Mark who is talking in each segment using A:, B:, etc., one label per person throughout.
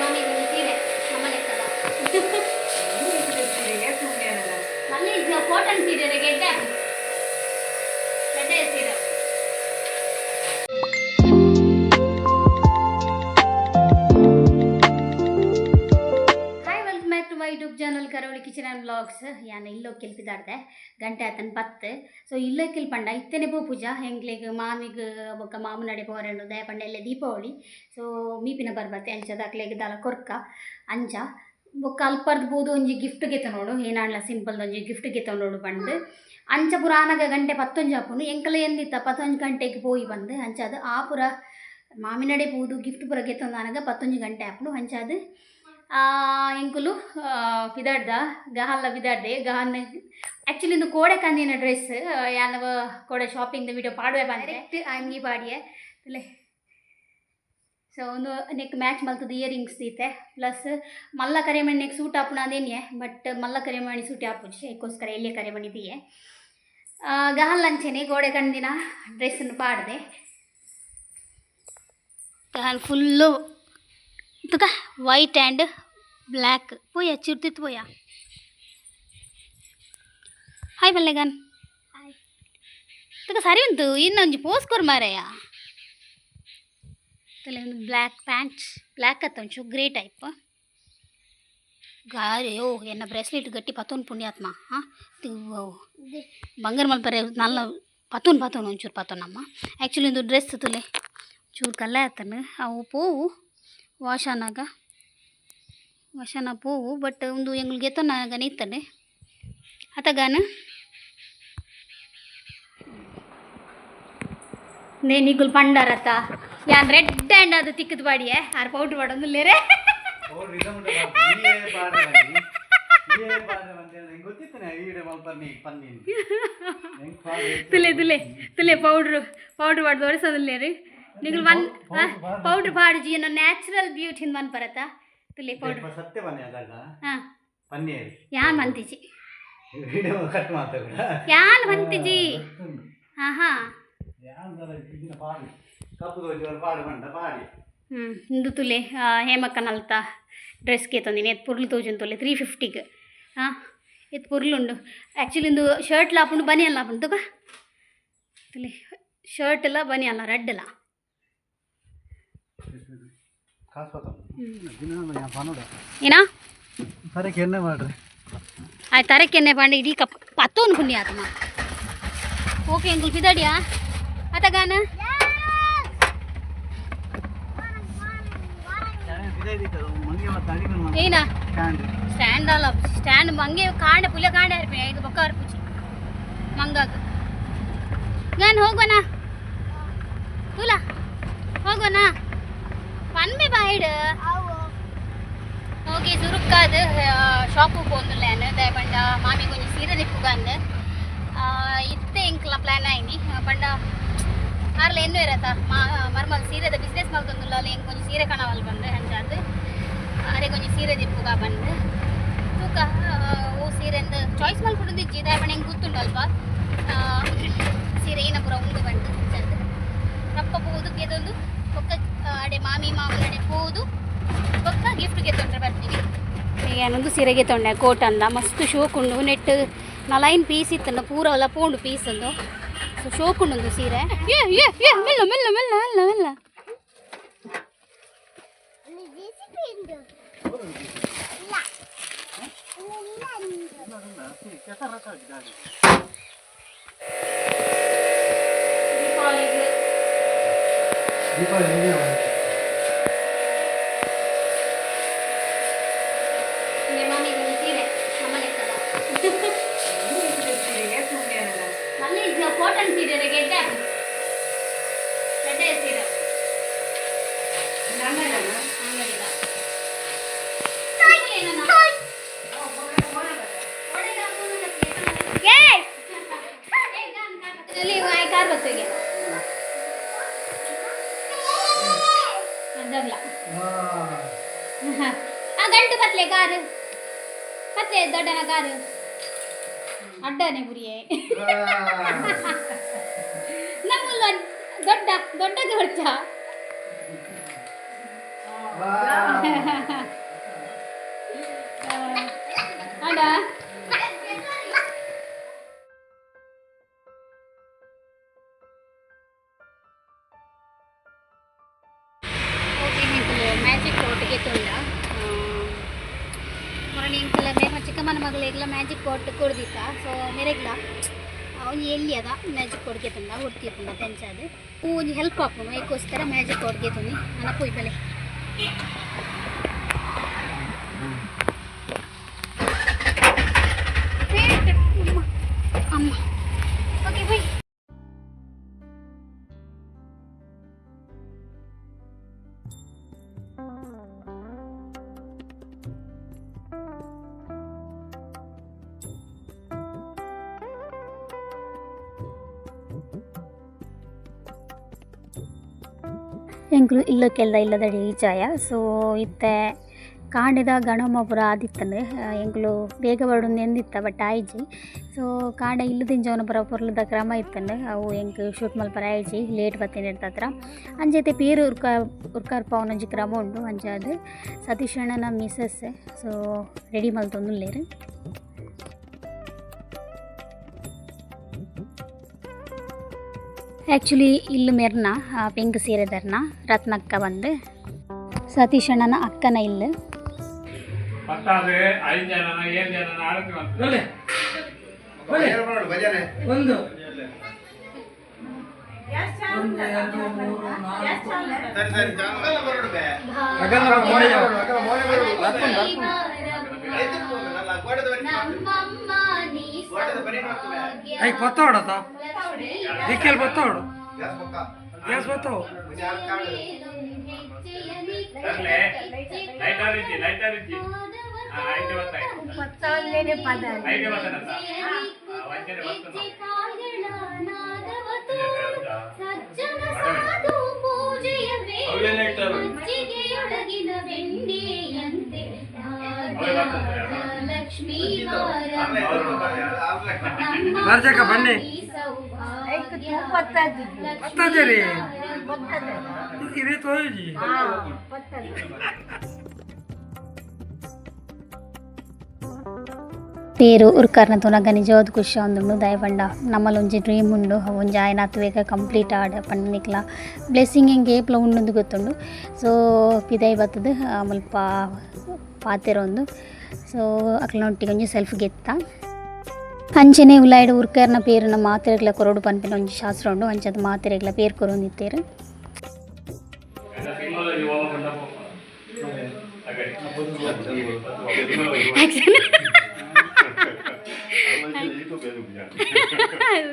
A: ಮಾಮಿಗೊಂದು ಸೀರೆ ನಮ್ಮನೆ ಇರ್ತದ ಮಲ್ಲಿ ಕಾಟನ್ ಸೀರೆ ಗೆಡ್ಡೆ ಗೆಡ್ಡೆ ಸೀರೆ hi welcome back to my YouTube channel Karoli kitchen and blogs ಯಾನ ಕೆಲ್ಪಿದಾಡ್ದೆ ಗಂಟೆ ಆತನ ಪತ್ತು. ಸೊ ಇಲ್ಲೋ ಕಿಲ್ಪಂಡ ಇತ್ತೇನೆ ಪೂ ಪೂಜಾ, ಹೆಂಗ್ಲಿಗೆ ಮಾಮಿಗೆ ಬೊಕ್ಕ ಮಾಮನಡೆ ಪೋರೆಂಡು ದಯಪಂಡ ಎಲ್ಲ ದೀಪಾವಳಿ. ಸೊ ಮೀಪಿನ ಬರ್ಬತ್ತೆ ಅಂಚದ ಅಕ್ಲೆಗೆ ದಾಲ ಕೊರ್ಕ ಅಂಚ ಬೊಕ್ಕ ಅಲ್ಪರ್ದು ಬೋದು ಒಂಜಿ ಗಿಫ್ಟ್ ಗೆತ ನೋಡು ಏನಾಡ್ಲ ಸಿಂಪಲ್ ಒಂಜಿ ಗಿಫ್ಟ್ ಗೆತ ನೋಡು ಬಂದು ಅಂಚ ಪುರ ಆನಗ ಗಂಟೆ ಪತ್ತೊಂಜು ಆಪುನು, ಎಂಕಲ ಎಂದಿತ್ತ, ಪತ್ತೊಂಜು ಗಂಟೆಗೆ ಪೋಯಿ ಬಂದು ಅಂಚದು ಆ ಪುರ ಮಾಮಿನಡೆ ಪೂದು ಗಿಫ್ಟ್ ಪುರ ಗೆತ್ತೊಂದು ಆನಗ ಪತ್ತೊಂಜು ಗಂಟೆ ಆಪುನು ಅಂಚದು ಎಂಕುಲು ಬಿದಾಡ್ದ ಗಹಲ್ಲ ಬಿದಾಡ್ದೆ ಗಹನ್ ಆ್ಯಕ್ಚುಲಿ ಇಂದು ಕೋಡೆ ಕಂದಿನ ಡ್ರೆಸ್ ಯಾನವ ಕೋಡೆ ಶಾಪಿಂಗ್ ವಿಡಿಯೋ ಪಾಡುವೆ ಬಂದರೆ ಅಂಗಿ ಪಾಡಿಯೆ. ಇಲ್ಲ ಸೊ ಒಂದು ನೆಕ್ ಮ್ಯಾಚ್ ಮಲ್ತದ ಇಯರಿಂಗ್ಸ್ ದೀತೆ. ಪ್ಲಸ್ ಮಲ್ಲ ಕರೆಮಣಿ ನೆಕ್ ಸೂಟ್ ಆಪುನ ಅದೇನೆ ಬಟ್ ಮಲ್ಲ ಕರೆಮಣಿ ಸೂಟ್ ಆಪುಜಿ ಅದಕ್ಕೋಸ್ಕರ ಎಲ್ಲಿ ಕರೆಮಣಿ ದಿಯೆ ಗಹಲ್ ಅಂಚೆನೆ ಗೋಡೆ ಕಂದಿನ ಡ್ರೆಸ್ಸನ್ನು ಪಾಡ್ದೆ. ಗಹನ್ full ತುಕ white and black ಪೋಯ ಚಿರ್ತಿತ್ತು ಪೋಯ hi ಮಲ್ಲೆಗನ್ ತುಕ ಸರಿ ಉಂಟು ಇನ್ನೊಂದು ಪೋಸ್ ಕೊರ್ ಮಾರಯ್ಯ ತಲೆ ಒಂದು ಬ್ಲ್ಯಾಕ್ ಪ್ಯಾಂಟ್ ಬ್ಲ್ಯಾಕ್ ಅತ್ತ ಒಂಚೂರು ಗ್ರೇ ಟೈಪ್ ಗಾರೆ ಓ ಎನ್ನ ಬ್ರೇಸ್ಲೆಟ್ ಗಟ್ಟಿ ಪತ್ತೊಂದು ಪುಣ್ಯಾತ್ಮ ಹಾಂ ಬಂಗಾರ ಮಲ್ಪರೆ ನಲ್ಲ ಪತ್ತೊಂದು ಪತ್ತೊಂದು ಒಂಚೂರು ಪತ್ತೊನ್ನಮ್ಮ ಆ್ಯಕ್ಚುಲಿ ಒಂದು ಡ್ರೆಸ್ ತುಲೆ ಚೂರು ಕಲ್ಲ ಆತನು ಅವು ಪೋವು ವಾಶನಾಗ? ವಾಶನ ಪೂವು ಬಟ್ ಒಂದು ಎಂಗ್ಳು ಗೆತ್ತನಾಗ ನಿತ್ತನೆ ಅತಗಾನ ನೇನಿಗುಲ್ ಪಂಡಾರತ ಯಾನ್ ರೆಡ್ ಆ್ಯಂಡ್ ಅದು ತಿಕ್ಕದ ಬಾಡಿಯೇ? ಆರ್ ಪೌಡ್ರ್ ಬಾಡೊಂದು ಲೇರೆ
B: ನಾ?
A: ತುಲೆ ತುಲೆ ತುಲೆ ಪೌಡ್ರು ಪೌಡ್ರ್ ಬಾಡ್ದು ತೋರಿಸೋದಿಲ್ಲ ರೀ. ನಿಗುಲ್ ಒನ್ ಪೌಡ್ರ್ ಪಾಡುಜಿ ಏನೋ ನ್ಯಾಚುರಲ್ ಬ್ಯೂಟಿ ಮನ್ ಬರತ್ತ ತುಲೆ ಪೌಡ್ರ್.
B: ಸತ್ಯ ಬನ್ನಿ ಅದಾಗ
A: ಹಾಂ.
B: ಪನ್ನೀರ್.
A: ಯಾನ್ ಬಂತಿಜಿ?
B: ವಿಡಿಯೋ ಕಟ್ ಮಾತಾಡ
A: ಯಾನ್ ಬಂತಿಜಿ? ಹಾಂ ಹಾಂ
B: ಇದನ್ನ ಬಾಡಿ. ಕಪ್ಪು ದೋಜಿ ಪಾಡು ಬಂದ ಬಾಡಿ.
A: ಹ್ಞೂ ಇಂದು ತುಲೆ ಹೇಮಕ್ಕನಲ್ತ ಡ್ರೆಸ್ ಡ್ರೆಸ್ಗೆ ತಂದಿನಿ. ಎತ್ ಪುರ್ಲು ತೋಜನ್ ತೊಲೆ ತ್ರೀ ಫಿಫ್ಟಿಗೆ ಹಾಂ ಎತ್ ಪುರ್ಲುಂಡು. ಆ್ಯಕ್ಚುಲಿ ಇಂದು ಶರ್ಟ್ ಲಾಪುಂಡು ಬನಿ ಅಲ್ಲ ಆಪುಂಡು ತುಗ ತುಲೆ ಶರ್ಟ್ ಎಲ್ಲ ಬನಿ ಅಲ್ಲ ರೆಡ್ ಎಲ್ಲ ಏನಾ
B: ಸರಿ ಕೆನ್ನೆ ಮಾಡ್ರಿ
A: ಆಯ್ತು ತರಕೆನ್ನೆ ಪಾಂಡೆ ಇಡೀ ಕಪ್ ಪತ್ತೋನು ಪುಣ್ಯ ಆತಮ್ಮ ಓಕೆ ಎಂಗುಲ್ ಪಿದಾಡಿಯಾ ಅತಗಾನ
B: ಮಂಗೆ ಮತ್ತೆ ಅಡಿಗೆ
A: ಏನ
B: ಸ್ಟ್ಯಾಂಡ್
A: ಸ್ಟ್ಯಾಂಡ್ ಅಲ್ಲ ಸ್ಟ್ಯಾಂಡ್ ಮಂಗೆ ಕಾಂಡೆ ಪುಲೆ ಕಾಂಡೆ ಹರ್ಪಿ ಐದು ಬೊಕ್ಕ ಹರ್ಪುಚಿ ಮಂಗಾಗ ನಾನು ಹೋಗೋಣ ತುಲ ಹೋಗೋಣ ரைடு ఓకే చురుక్కాదు షాపు పోతున్నాను పండ మామి కొంచెం సీరియల్ ఎక్కువగా ఉంది ఇస్తే ఇంకా ప్లాన్ అయింది పండ కార్లు ఎన్నో ఇరత మా మరమల్ సీరద బిజినెస్ మల్తుందులో ఇంక కొంచెం సీర కనవాలి బందు అంచాదు అరే కొంచెం సీర ఎక్కువగా బందు తూక ఓ సీర ఎందు చాయిస్ మల్పుడు జిదా పండు ఇంక గుర్తుండాలి బా సీర ఈయన పుర ಏನೊಂದು ಸೀರೆಗೆ ತೊಂಡೆ ಕೋಟ್ ಅಂದ ಮಸ್ತ್ ಶೋಕುಂಡು ನೆಟ್ ನಲೈನ್ ಪೀಸ್ ಇತ್ತಂದ ಪೂರ ಎಲ್ಲ ಪೋಂಡು ಪೀಸ್ ಅಂದು ಸೊ ಶೋಕುಂಡು ಸೀರೆ ಏ ಏ ಏ ಮೆಲ್ಲ ಮೆಲ್ಲ ಮೆಲ್ಲ ಮೆಲ್ಲ ಮೆಲ್ಲ
B: ದೀಪಾವಳಿ
A: ಆ ಗಂಟು ಬತ್ಲೆ ಕಾರು ಬತ್ಲೆ ದೊಡ್ಡನ ಕಾರು ಅಡ್ಡನೆ ಬುರಿಯೇ
B: ಆ.
A: ನಮ್ಮಲ್ಲ ದೊಡ್ಡ ದೊಡ್ಡ ಖರ್ಚ ಅಡ ಮ್ಯಾಜಿಕ್ ಕೋಟ್ ಕೊಡ್ದಿತ್ತ. ಸೊ ಮೇರೆಗ್ಲ. ಅವ್ನು ಎಲ್ಲಿ ಅದ? ಮ್ಯಾಜಿಕ್ ಕೊಡ್ಗೆ ತಂದ ಹುಡ್ತಿ ತುಂಡ ತೆಂಚದು ಒಂಜಿ ಹೆಲ್ಪ್ ಆಪುನು ಏಕೋಸ್ಕರ ಮ್ಯಾಜಿಕ್ ಕೊಡ್ಗೆ ತಂದು. ನನ್ನ ಪೋಯ್ ಎಂಕ್ಲು ಇಲ್ಲದ ಈಚಾಯ ಸೊ ಇತ್ತೆ ಕಾಂಡಿದ ಗಣಮಪುರ ಆದಿತ್ತಂದು ಎಂಕ್ಲು ಬೇಗ ಬರೋದು ಎಂದಿತ್ತ ಬಟ್ ಆಯ್ಜಿ. ಸೊ ಕಾಂಡ ಇಲ್ಲದಿಂಜವನ ಪರ ಪೊರ್ಲದ ಕ್ರಮ ಇತ್ತಂಡು ಅವು ಎಂಕ್ ಶೂಟ್ ಮಲ್ಪರ ಆಯ್ಜಿ ಲೇಟ್ ಬತ್ತಿನ ಇರ್ತತ್ರ ಅಂಜೈತೆ ಪೇರು ಉರ್ಕ ಉರ್ಕಾರ್ಪ ಅವನೊಂಜಿ ಕ್ರಮ ಉಂಡು ಅಂಚಾದ್ ಸತೀಶ್ ಅಣ್ಣನ ಮಿಸಸ್ ಸೊ ರೆಡಿ ಮಲ್ತೊಂದುಲ್ಲೇರು. ಆ್ಯಕ್ಚುಲಿ ಇಲ್ಲು ಮೆರ್ನ ಪೆಂಕ್ ಸೀರೆದರ್ನ ರತ್ನಕ್ಕ ಬಂದು ಸತೀಶ್ ಅಣ್ಣನ ಅಕ್ಕನ ಇಲ್ಲು.
C: ಒಂದು. ಒಂದು ಎರಡು ಮೂರು.
D: దిక్కెళ్ళి పోతాడు గ్యాస్ పోతావు? కొత్తలేని పదాలు. సజ్జన సాధు పూజయవే మంచిగేయొడగిన వెండియంతే
C: లక్ష్మీ వారం బండి. ಐಕ್ ತೂಕ ಬತ್ತದ
A: ಬತ್ತದ ಉರ್ಕರ್ನ ತುನಗನಿ ಜೋದ್ ಖುಷಿ ಒಂದು ದಯವಂಡ ನಮ್ಮಲ್ಲಿ ಒಂಜಿ ಡ್ರೀಮ್ ಉಂಡು ಒಂಜಿ ಆಯ್ನ ಅತ್ವೇಗ ಕಂಪ್ಲೀಟ್ ಆಡ ಪಣ್ಣನಿಕ್ಲ ಬ್ಲೆಸ್ಸಿಂಗ್ ಹೆಂಗೆ ಏಪ್ಲ ಉಣ್ಣದು ಗೊತ್ತುಂಡು ಸೊ ಪಿದೈ ಬತ್ತದ ಆಮೇಲೆ ಪಾ ಪಾತೆರೊಂದು ಸೊ ಅಕ್ಲನೊಟ್ಟಿಗೆ ಒಂಜಿ ಸೆಲ್ಫ್ ಗೆತ್ತ ಅಂಚನೆ ಉಲಾಯ್ಡ್ ಉರ್ಕರ್ನ ಪೇರುನ ಮಾತೆರೆಗ್ಲ ಕೊರಡು ಪನ್ಪಿನ ಒಂಜಿ ಶಾಸ್ತ್ರ ಉಂಡು ಅಂಚದ ಮಾತೆರೆಗ್ಲ ಪೇರು ಕೊರೊಂದಿತ್ತೇರು.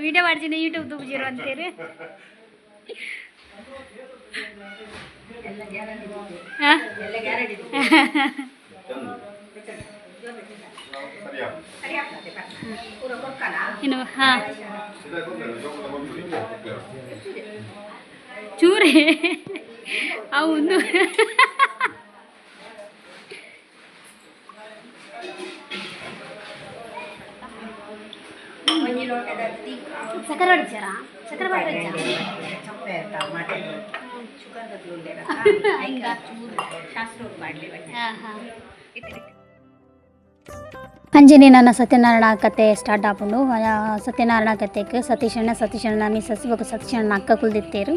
A: ವಿಡಿಯೋ ಮಾಡ್ತೀನಿ ಯೂಟ್ಯೂಬ್ ಅಂತೀರಿ. ಹಾಂ ಇನ್ನು ಹಾ. ಚೂರಿ. ಅವನು ಸಕ್ಕರೆ ಹೊಡಿಸ್ಯಾರಾ ಸಕ್ಕರೆ ಬಾಯಿ ಚಪ್ಪೆ ಟಮಾಟೆ పడిచారా ಅಂಜನಿ ನನ್ನ ಸತ್ಯನಾರಾಯಣ ಕತೆ ಸ್ಟಾರ್ಟ್ ಆಪುಂಡು ಆ ಸತ್ಯನಾರಾಯಣ ಕತೆಗೆ ಸತೀಶಣ್ಣ ಸತೀಶಣ್ಣ ಮಿಸ್ಸಸ್ ಬೊಕ ಸತೀಶಣ್ಣ ಅಕ್ಕ ಕುಲ್ದಿತ್ತೇರು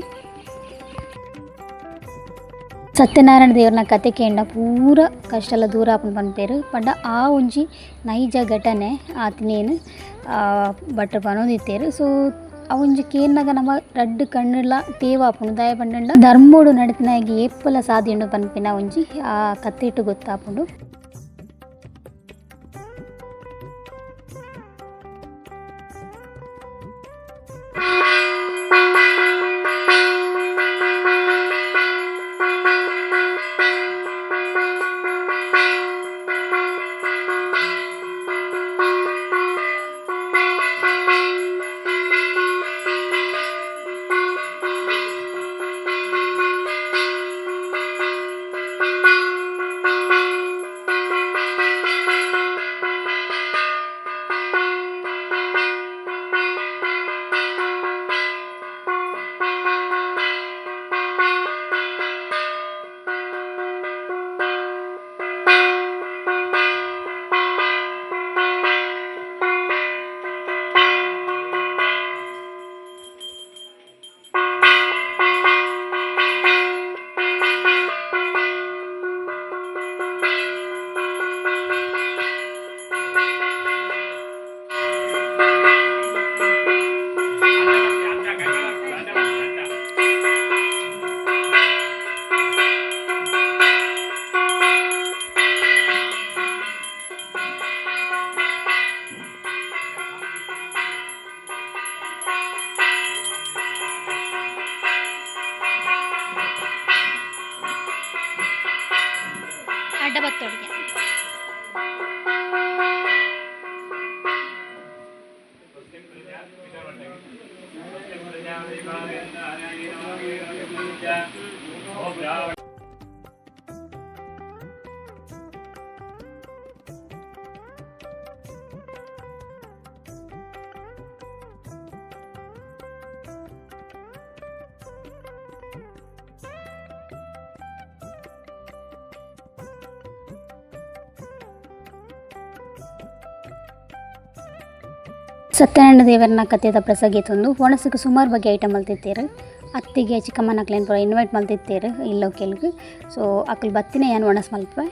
A: ಸತ್ಯನಾರಾಯಣ ದೇವ್ರನ ಕತೆ ಕೇಂಡ ಪೂರ ಕಷ್ಟಲ ದೂರ ಆಪುಂಡು ಪನ್ಪೇರು ಪಂಡ ಆ ಒಂಜಿ ನೈಜ ಘಟನೆ ಆತನೇನು ಬಟ್ರು ಪನೊಂದಿತ್ತೇರು ಸೊ ಆ ಒಂಜಿ ಕೇನ್ನಾಗ ನಮ್ಮ ರಡ್ಡ್ ಕಣ್ಣುಲ ತೇವಾಪುಂಡು ದಾಯ ಪಂಡ ಧರ್ಮೋಡು ನಡತಿನಾಗಿ ಏಪ್ಪಲ ಸಾಧಿಂಡು ಪನ್ಪಿನ ಒಂಜಿ ಆ ಕತೆ ಇಟ್ಟು ಗೊತ್ತಾಪುಂಡು ಸತ್ಯನಾರಾಯಣ ದೇವರನ್ನ ಕಥೆದ ಪ್ರಸಂಗಿತೊಂದು ಒಣಸಕ್ಕೆ ಸುಮಾರು ಬಗ್ಗೆ ಐಟಮ್ ಮಲ್ತಿತ್ತೇರು ಅತ್ತಿಗೆ ಚಿಕ್ಕಮ್ಮನಕ್ಲೇನು ಪೂರ ಇನ್ವೈಟ್ ಮಲ್ತಿತ್ತೇರು ಇಲ್ಲೋ ಕೆಲ್ಗೆ ಸೊ ಅಕ್ಕಲ್ ಬತ್ತಿನ ಏನು ಒಣಸ್ ಮಲ್ಪೆ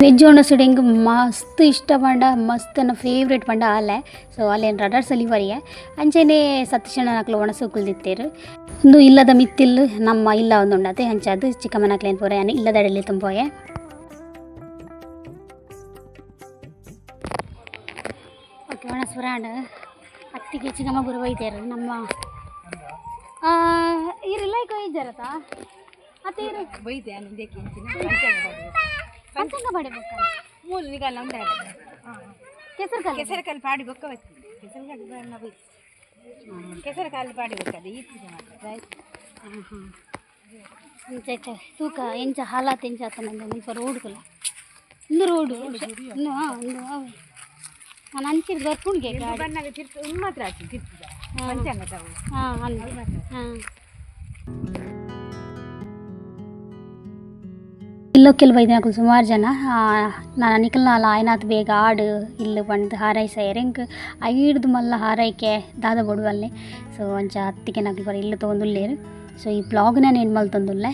A: ವೆಜ್ ಒಣಸುಡು ಹೆಂಗೆ ಮಸ್ತ್ ಇಷ್ಟ ಪಂಡ ಮಸ್ತ್ ನನ್ನ ಫೇವ್ರೇಟ್ ಪಂಡ ಆಲೆ. ಸೊ ಅಲ್ಲೇನು ರಡರ್ ಸಲಿವರಿಯೆ ಅಂಚೆನೆ ಸತೀಶಣ್ಣ ನಕ್ಲು ಒಣಸು ಕುಲ್ದಿತ್ತೇರು. ಇಂದು ಇಲ್ಲದ ಮಿತ್ತಿಲ್ಲು ನಮ್ಮ ಇಲ್ಲ ಒಂದು ಉಂಡತೆ ಅಂಚೆ ಅದು ಚಿಕ್ಕಮ್ಮನಕ್ಲೇನು ಪೂರ ಏನು ಅಡಲಿ ತುಂಬೋಯೆ ಓಕೆ ಒಣಸ್ಪುರಾಂಡ್ ಅತ್ತಿಗೆ ಚಿಕ್ಕಮ್ಮ ಗುರು ಬೈತೇರು ನಮ್ಮ ಇರಲ್ಲ ಇದ್ದಾರತ ಅತ್ತಿರು ಇರು
E: ಬೈದೆ ನಿಂದಕ್ಕೆ
A: ಪಂಚಾಂಗ ಪಡಿಬೇಕಾ
E: ಮೂಲು ನಿಗಲ್ಲ ಉಂಟೆ
A: ಕೆಸರು ಕಲ್ಲು
E: ಕೆಸರ ಕಾಲು ಪಾಡಿ ಬೊಕ್ಕ ಬತ್ತಿ ಕೆಸರ ಕಾಲು ಬೈ ಕೆಸರ ಕಾಲು ಪಾಡಿ ಬೊಕ್ಕದೆ ಈ ಪೂಜೆ ಮಾಡ್ತಾರೆ
A: ಇಂಚ ತೂಕ ಎಂಚ ಹಾಲಾತ್ ಎಂಚ ಆತನಂದ ಮುಲ್ಪ ರೋಡ್ಗುಲ ಇಂದು ರೋಡು ಇನ್ನು ಹಾಂ ಒಂದು ಅವೆ ನಾನು ಅಂಚಿರ್ ಬರ್ಪುಣ್ಗೆ ಗಾಡಿ
E: ಬಣ್ಣಗೆ ತಿರ್ತು ಇನ್ನು ಮಾತ್ರ ಆಚೆ ತಿರ್ತಿದ ಪಂಚಾಂಗ ತಗೊಂಡು
A: ಹಾಂ ಅಂದು ಹಾಂ ಇಲ್ಲೋ ಕೆಲವು ಇದನ್ನ ಸುಮಾರು ಜನ ನಾನು ಅನಿಕಲ್ನ ಅಲ್ಲ, ಆಯ್ನಾತ್ ಬೇಗ ಆಡು, ಇಲ್ಲಿ ಬಂದು ಹಾರೈಸ ಹಿಂಗೆ ಐಡ್ದು ಮಲ್ಲ ಹಾರೈಕೆ ದಾದ ಬೊಡುವಲ್ಲೇ. ಸೊ ಒಂಚ ಹತ್ತಿಗೆ ನಕ್ಲು ಬರ, ಇಲ್ಲಿ ತೊಗೊಂದುಲ್ಲೇರು. ಸೊ ಈ ಬ್ಲಾಗ್ ನಾನು ಏನು ಮಲ್ತೊಂದುಲ್ಲೆ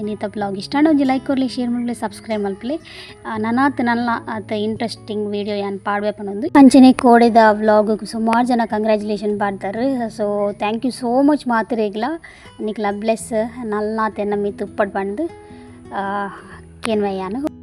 A: ಇನ್ನಿತ ಬ್ಲಾಗ್ ಇಷ್ಟ ಒಂಜಿ ಲೈಕ್ ಕೊರ್ಲಿ ಶೇರ್ ಮಾಡ್ಲಿ, ಸಬ್ಸ್ಕ್ರೈಬ್ ಮಲ್ಪಲಿ. ನನಾತ್ ನನ್ನ ಅತ ಇಂಟ್ರೆಸ್ಟಿಂಗ್ ವೀಡಿಯೋ ಏನು ಪಾಡ್ಬೇಪನ್ನೊಂದು ಅಂಚನೆ ಕೋಡಿದ ಬ್ಲಾಗ್ ಸುಮಾರು ಜನ congratulation ಪಾಡ್ತಾರೆ so thank you so much ಮಾತಿರೇಗ್ಲ. ನಿಕ್ಲ ಬ್ಲೆಸ್ ನಲ್ನಾತೆ ನಮ್ಮ ತುಪ್ಪಡ್ ಬಂದು. ఎనభై